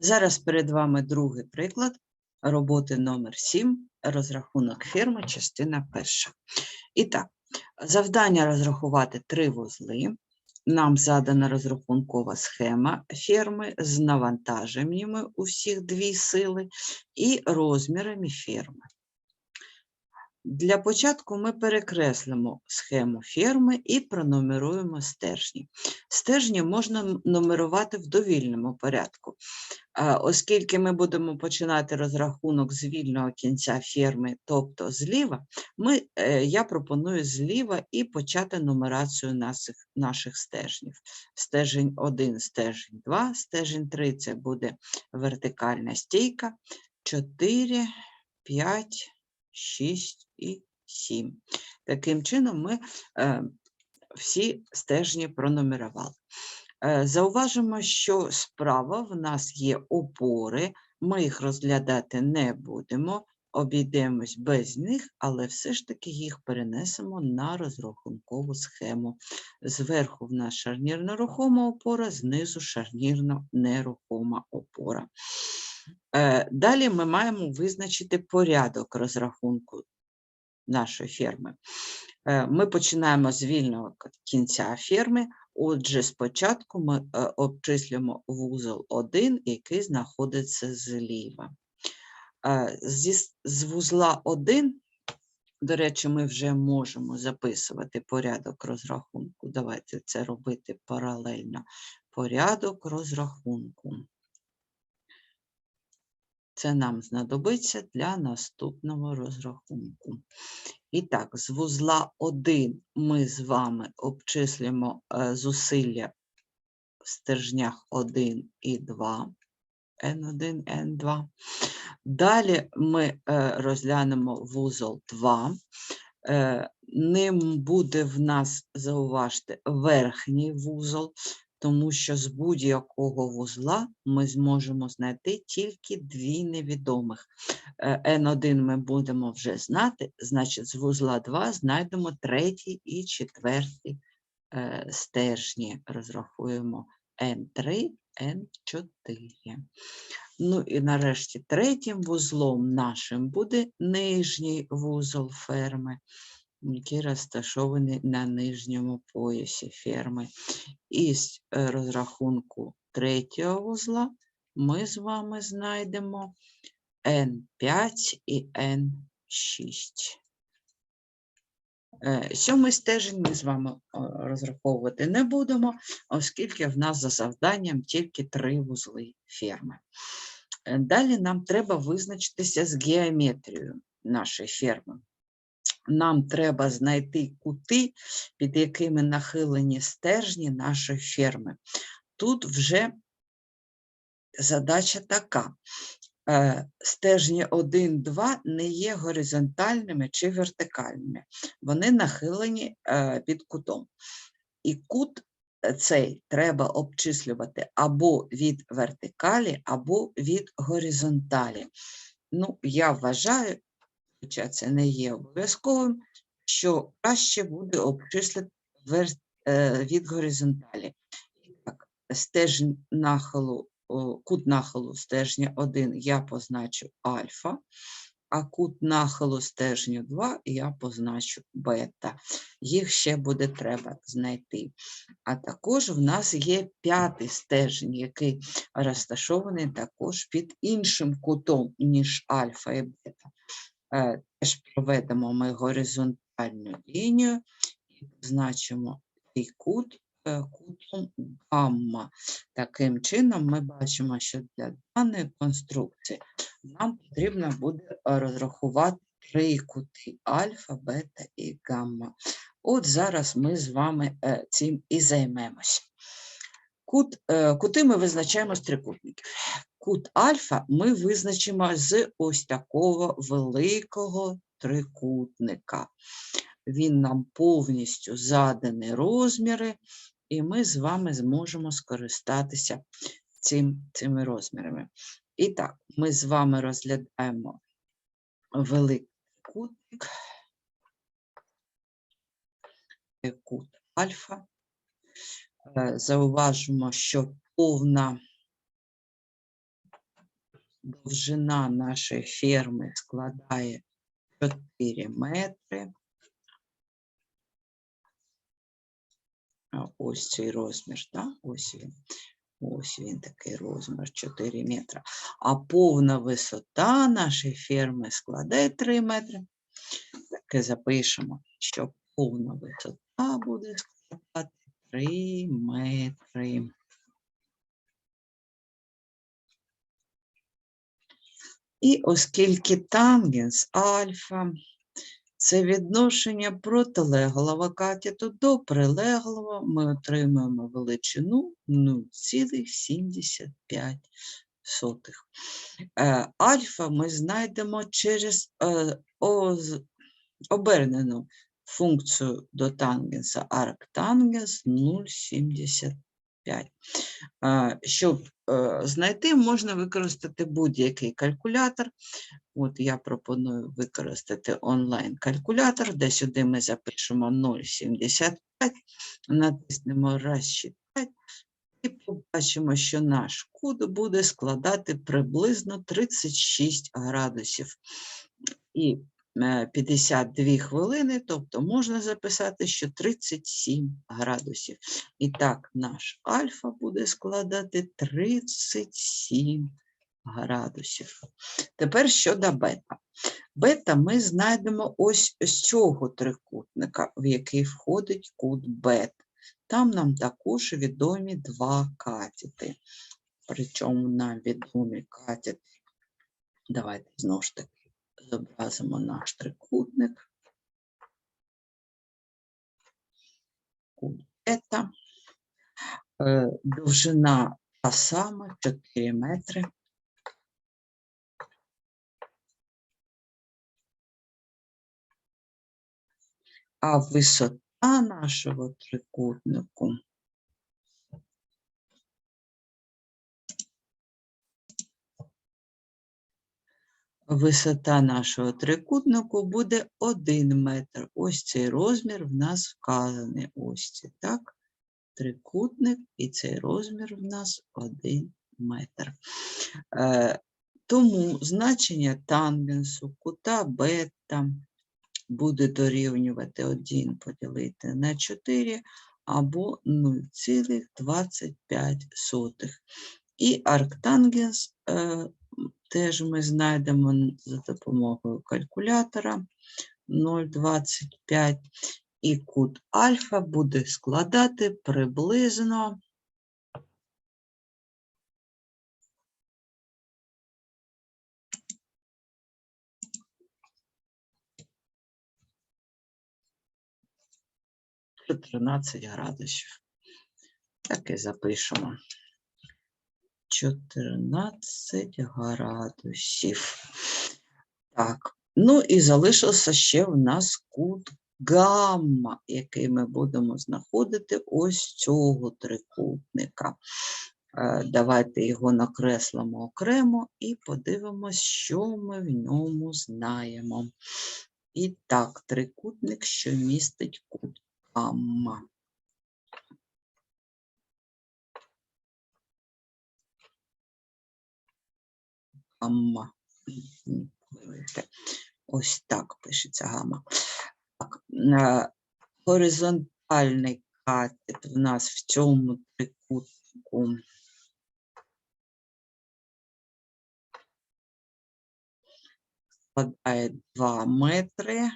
Зараз перед вами другий приклад роботи номер 7, розрахунок фірми, частина перша. І так, завдання розрахувати три вузли. Нам задана розрахункова схема ферми з навантаженнями у всіх дві сили і розмірами ферми. Для початку ми перекреслимо схему ферми і пронумеруємо стержні. Стержні можна нумерувати в довільному порядку. Оскільки ми будемо починати розрахунок з вільного кінця ферми, тобто зліва, ми, е, я пропоную зліва і почати нумерацію наших, наших стержнів. Стежень 1, стежень 2, стежень 3 це буде вертикальна стійка, 4, 5, 6 і 7. Таким чином ми е, всі стежні пронумерували. Е, Зауважимо, що справа в нас є опори, ми їх розглядати не будемо, обійдемось без них, але все ж таки їх перенесемо на розрахункову схему. Зверху в нас шарнірно-рухома опора, знизу шарнірно-нерухома опора. Е, Далі ми маємо визначити порядок розрахунку нашої ферми. Е, Ми починаємо з вільного кінця ферми. Отже, спочатку ми е, обчислюємо вузол 1, який знаходиться зліва. Е, з вузла 1, до речі, ми вже можемо записувати порядок розрахунку. Давайте це робити паралельно. Порядок розрахунку. Це нам знадобиться для наступного розрахунку. І так, з вузла 1 ми з вами обчислюємо е, зусилля в стержнях 1 і 2, N1, N2. Далі ми е, розглянемо вузол 2. Е, Ним буде в нас, зауважте, верхній вузол, тому що з будь-якого вузла ми зможемо знайти тільки дві невідомих. Е, N1 ми будемо вже знати, значить з вузла 2 знайдемо третій і четвертий е, стержні. Розрахуємо N3, N4. Ну і нарешті третім вузлом нашим буде нижній вузол ферми, який розташований на нижньому поясі ферми. Із е, розрахунку третього вузла ми з вами знайдемо N5 і N6. Е, Сьомий стежень ми з вами е, розраховувати не будемо, оскільки в нас за завданням тільки три вузли ферми. Е, Далі нам треба визначитися з геометрією нашої ферми. Нам треба знайти кути, під якими нахилені стержні нашої ферми. Тут вже задача така. е, Стежні 1, 2 не є горизонтальними чи вертикальними. Вони нахилені е, під кутом. І кут е, цей треба обчислювати або від вертикалі, або від горизонталі. Ну, я вважаю, хоча це не є обов'язковим, що краще буде обчислити е, від горизонталі. І так, стежень нахилу, кут нахилу стежня 1 я позначу альфа, а кут нахилу стежню 2 я позначу бета. Їх ще буде треба знайти. А також в нас є п'ятий стежень, який розташований також під іншим кутом, ніж альфа і бета. Е, Теж проведемо ми горизонтальну лінію і позначимо цей кут е, кутом гамма. Таким чином, ми бачимо, що для даної конструкції нам потрібно буде розрахувати три кути альфа, бета і гамма. От зараз ми з вами е, цим і займемось. Кут, кути ми визначаємо з трикутників. Кут альфа ми визначимо з ось такого великого трикутника. Він нам повністю задані розміри, і ми з вами зможемо скористатися цим, цими розмірами. І так, ми з вами розглядаємо великий кутник, кут альфа. Е, Зауважимо, що повна довжина нашої ферми складає 4 метри. Ось цей розмір, так? Ось він. Ось він такий розмір 4 метри. А повна висота нашої ферми складає 3 метри. Таке запишемо, що повна висота буде складати 3 метри. І оскільки тангенс альфа це відношення протилеглого катету до прилеглого, ми отримуємо величину 0,75. Е, Альфа ми знайдемо через е, обернену функцію до тангенса арктангенс 0,75. Е, Щоб е, знайти, можна використати будь-який калькулятор. От я пропоную використати онлайн-калькулятор, де сюди ми запишемо 0,75, натиснемо розчитати і побачимо, що наш кут буде складати приблизно 36 градусів. І 52 хвилини, тобто можна записати, що 37 градусів. І так, наш альфа буде складати 37 градусів. Тепер щодо бета. Бета ми знайдемо ось з цього трикутника, в який входить кут бет. Там нам також відомі два катети. Причому нам відомі катети. Давайте знову ж таки зобразимо наш трикутник. Кут. Е, Довжина та сама 4 метри. А висота нашого трикутнику Висота нашого трикутнику буде 1 метр. Ось цей розмір в нас вказаний. Ось це так. Трикутник, і цей розмір в нас 1 метр. Е, тому значення тангенсу кута бета буде дорівнювати 1 поділити на 4 або 0,25. І арктангенс е, теж ми знайдемо за допомогою калькулятора 0,25. І кут альфа буде складати приблизно – 14 градусів. Так і запишемо. 14 градусів. Так, ну і залишився ще в нас кут гамма, який ми будемо знаходити ось цього трикутника. Е, Давайте його накреслимо окремо і подивимось, що ми в ньому знаємо. І так, трикутник, що містить кут гамма. Гамма. Ось так пишеться гамма. Так, е, горизонтальний катет в нас в цьому трикутнику. Складає 2 метри,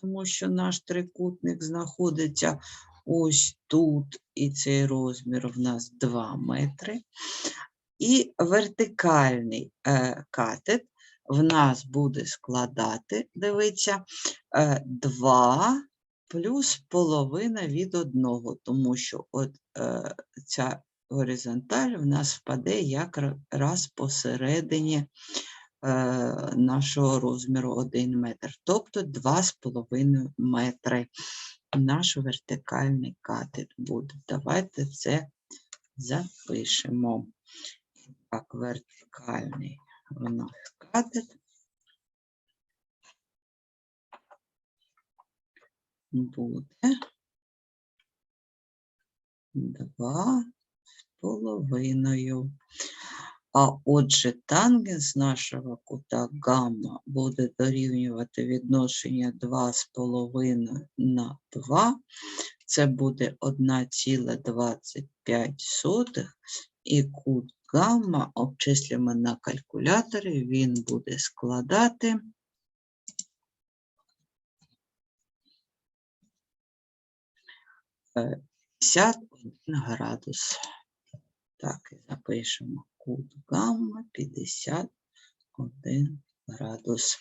тому що наш трикутник знаходиться ось тут, і цей розмір в нас 2 метри. І вертикальний е, катет в нас буде складати, дивіться, е, 2 плюс половина від одного, тому що от е, ця горизонталь в нас впаде якраз посередині е, нашого розміру 1 метр, тобто 2,5 метри. Наш вертикальний катет буде. Давайте це запишемо. Так, вертикальний у нас катет. Буде два з половиною. А отже, тангенс нашого кута гамма буде дорівнювати відношення 2,5 на 2. Це буде 1,25 і кут гамма обчислюємо на калькуляторі, він буде складати е, 51 градус. Так, і запишемо кут гамма 51 градус.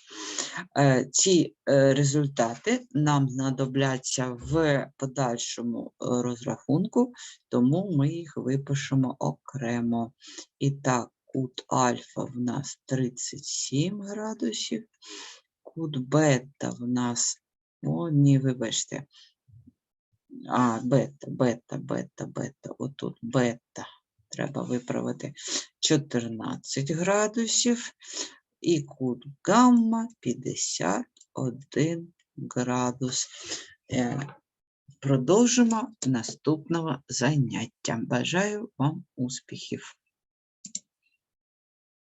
Е, Ці е, результати нам знадобляться в подальшому е, розрахунку, тому ми їх випишемо окремо. І так, кут альфа в нас 37 градусів, кут бета в нас, о, ні, вибачте, а, бета, бета, бета, бета, отут бета треба виправити 14 градусів і кут гамма 51 градус. Е, Продовжимо наступного заняття. Бажаю вам успіхів!